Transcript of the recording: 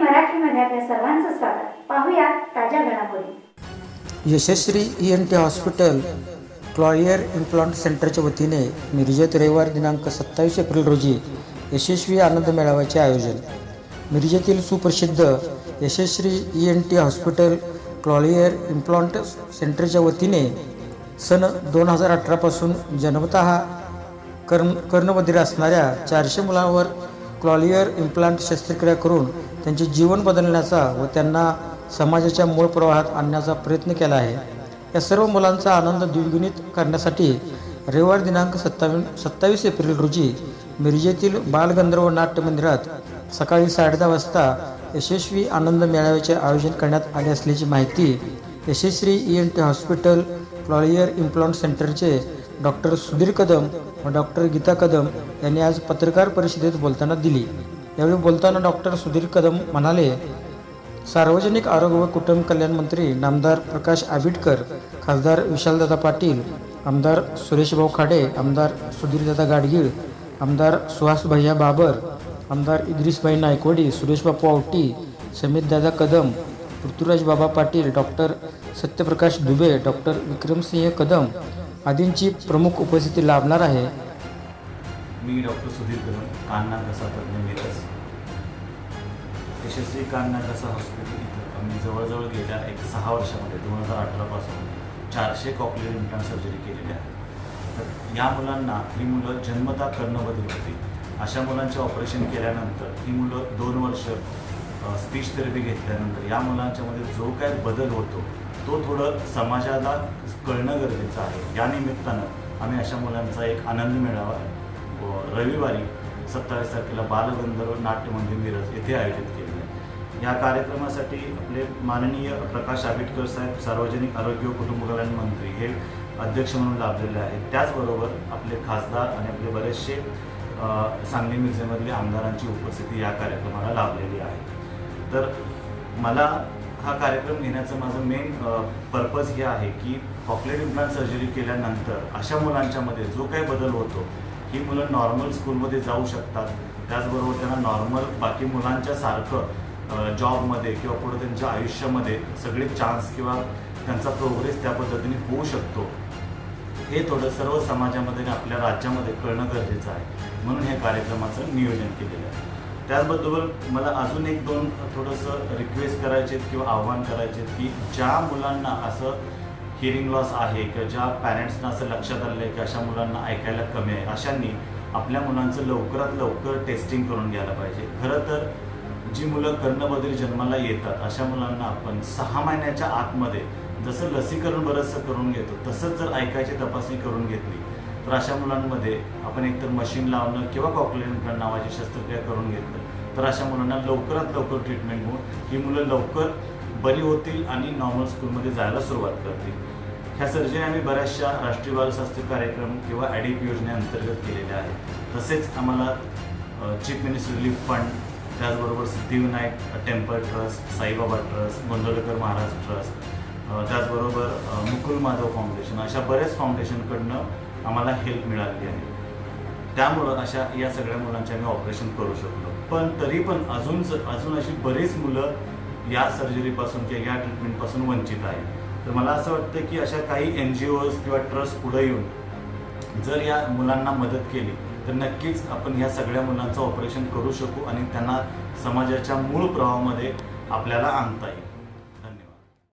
मराठीमध्ये आपल्या सर्वांचं स्वागत. पाहूया ताज्या घडामोडी. यशस्वी E N T hospital cochlear implant सेंटरच्या वतीने मिरजेत रविवार दिनांक सत्तावीस एप्रिल रोजी यशस्वी आनंद मेळाव्याचे आयोजन. मिरजेतील सुप्रसिद्ध यशस्वी E N T hospital cochlear implant सेंटरच्या वतीने सन दोन हजार अठरापासून जन्मत कर्ण कर्णबधीर असणाऱ्या चारशे मुलांवर क्लॉलियर इम्प्लांट शस्त्रक्रिया करून त्यांचे जीवन बदलण्याचा व त्यांना समाजाच्या मूळ प्रवाहात आणण्याचा प्रयत्न केला आहे. या सर्व मुलांचा आनंद द्विगुणित करण्यासाठी रविवार दिनांक सत्तावीस सत्तावीस एप्रिल रोजी मिरजेतील बालगंधर्व नाट्य मंदिरात सकाळी साडेदहा वाजता यशस्वी आनंद मेळाव्याचे आयोजन करण्यात आले असल्याची माहिती यशस्वी E N T hospital cochlear implant सेंटरचे डॉक्टर सुधीर कदम व डॉक्टर गीता कदम यांनी आज पत्रकार परिषदेत बोलताना दिली. यावेळी बोलताना डॉक्टर सुधीर कदम म्हणाले सार्वजनिक आरोग्य व कुटुंब कल्याण मंत्री नामदार प्रकाश आबिटकर खासदार विशालदादा पाटील आमदार सुरेशभाऊ खाडे आमदार सुधीरदादा गाडगीळ आमदार सुहास भैया बाबर आमदार इद्रिसभाई नायकवडी सुरेशबापू आवटी समितदादा कदम पृथ्वीराज बाबा पाटील डॉक्टर सत्यप्रकाश दुबे डॉक्टर विक्रमसिंह कदम आदींची प्रमुख उपस्थिती लाभणार आहे. मी डॉक्टर सुधीर कदम कान्ना घसा तज्ञ मिरज यशस्वी कान्ना घसा हॉस्पिटल इथं आम्ही जवळजवळ गेल्या एक सहा वर्षामध्ये दोन हजार अठरापासून चारशे कॉक्लिअर इम्प्लांट सर्जरी केलेली आहे तर या मुलांना ही मुलं जन्मता कर्णबधीर होती अशा मुलांचे ऑपरेशन केल्यानंतर ही मुलं दोन वर्ष स्पीच थेरपी घेतल्यानंतर या मुलांच्यामध्ये जो काय बदल होतो तो थोडं समाजाला कळणं गरजेचं आहे. या निमित्तानं आम्ही अशा मुलांचा एक आनंद मिळावा रविवारी सत्तावीस तारखेला बालगंधर्व नाट्य मंदिर मिरज येथे आयोजित केले. आहे या कार्यक्रमासाठी आपले माननीय प्रकाश आंबेडकर साहेब सार्वजनिक आरोग्य व कुटुंब कल्याण मंत्री हे अध्यक्ष म्हणून लाभलेले आहेत. त्याचबरोबर आपले खासदार आणि आपले बरेचसे सांगली मिरजेमधले आमदारांची उपस्थिती या कार्यक्रमाला लाभलेली आहे. तर मला हा कार्यक्रम घेण्याचं माझं मेन पर्पज हे आहे की कॉकलेट इम्प्लांट सर्जरी केल्यानंतर अशा मुलांच्यामध्ये जो काही बदल होतो ही मुलं नॉर्मल स्कूलमध्ये जाऊ शकतात. त्याचबरोबर त्यांना नॉर्मल बाकी मुलांच्या सारखं जॉबमध्ये किंवा पुढे त्यांच्या आयुष्यामध्ये सगळे चान्स किंवा त्यांचा प्रोग्रेस त्या पद्धतीने होऊ शकतो. हे थोडं सर्व समाजामध्ये आणि आपल्या राज्यामध्ये कळणं गरजेचं आहे. म्हणून हे कार्यक्रमाचं नियोजन केलेलं आहे. त्याचबरोबर मला अजून एक दोन थोडंसं रिक्वेस्ट करायचे किंवा आव्हान करायचे की ज्या मुलांना असं हिअरिंग लॉस आहे किंवा ज्या पॅरेंट्सना असं लक्षात आलं आहे की अशा मुलांना ऐकायला कमी आहे अशांनी आपल्या मुलांचं लवकरात लवकर टेस्टिंग करून घ्यायला पाहिजे. खरं तर जी मुलं कर्णबधीर जन्माला येतात अशा मुलांना आपण सहा महिन्याच्या आतमध्ये जसं लसीकरण बरंचसं करून घेतो तसंच जर ऐकायची तपासणी करून घेतली तर अशा मुलांमध्ये आपण एकतर मशीन लावणं किंवा कॉक्लेन नावाची शस्त्रक्रिया करून घेतलं तर अशा मुलांना लवकरात लवकर ट्रीटमेंट होऊन ही मुलं लवकर बरी होतील आणि नॉर्मल स्कूलमध्ये जायला सुरुवात करतील. ह्या सर्जरी आम्ही बऱ्याचशा राष्ट्रीय बालशास्त्री कार्यक्रम किंवा ॲडिप योजनेअंतर्गत केलेल्या आहेत. तसेच आम्हाला चीफ मिनिस्टर रिलीफ फंड त्याचबरोबर Siddhivinayak temple trust Saibaba trust Gondavlekar Maharaj trust त्याचबरोबर मुकुल माधव फाउंडेशन अशा बऱ्याच फाउंडेशनकडनं आम्हाला हेल्प मिळाली आहे. त्यामुळं अशा या सगळ्या मुलांचे आम्ही ऑपरेशन करू शकलो. पण तरी पण अजून अजून अशी बरीच मुलं या सर्जरीपासून किंवा या ट्रीटमेंटपासून वंचित आहे. तर मला असं वाटतं की अशा काही एन जी ओज किंवा ट्रस्ट पुढे येऊन जर या मुलांना मदत केली तर नक्कीच आपण ह्या सगळ्या मुलांचं ऑपरेशन करू शकू आणि त्यांना समाजाच्या मूळ प्रवाहामध्ये आपल्याला आणता येईल.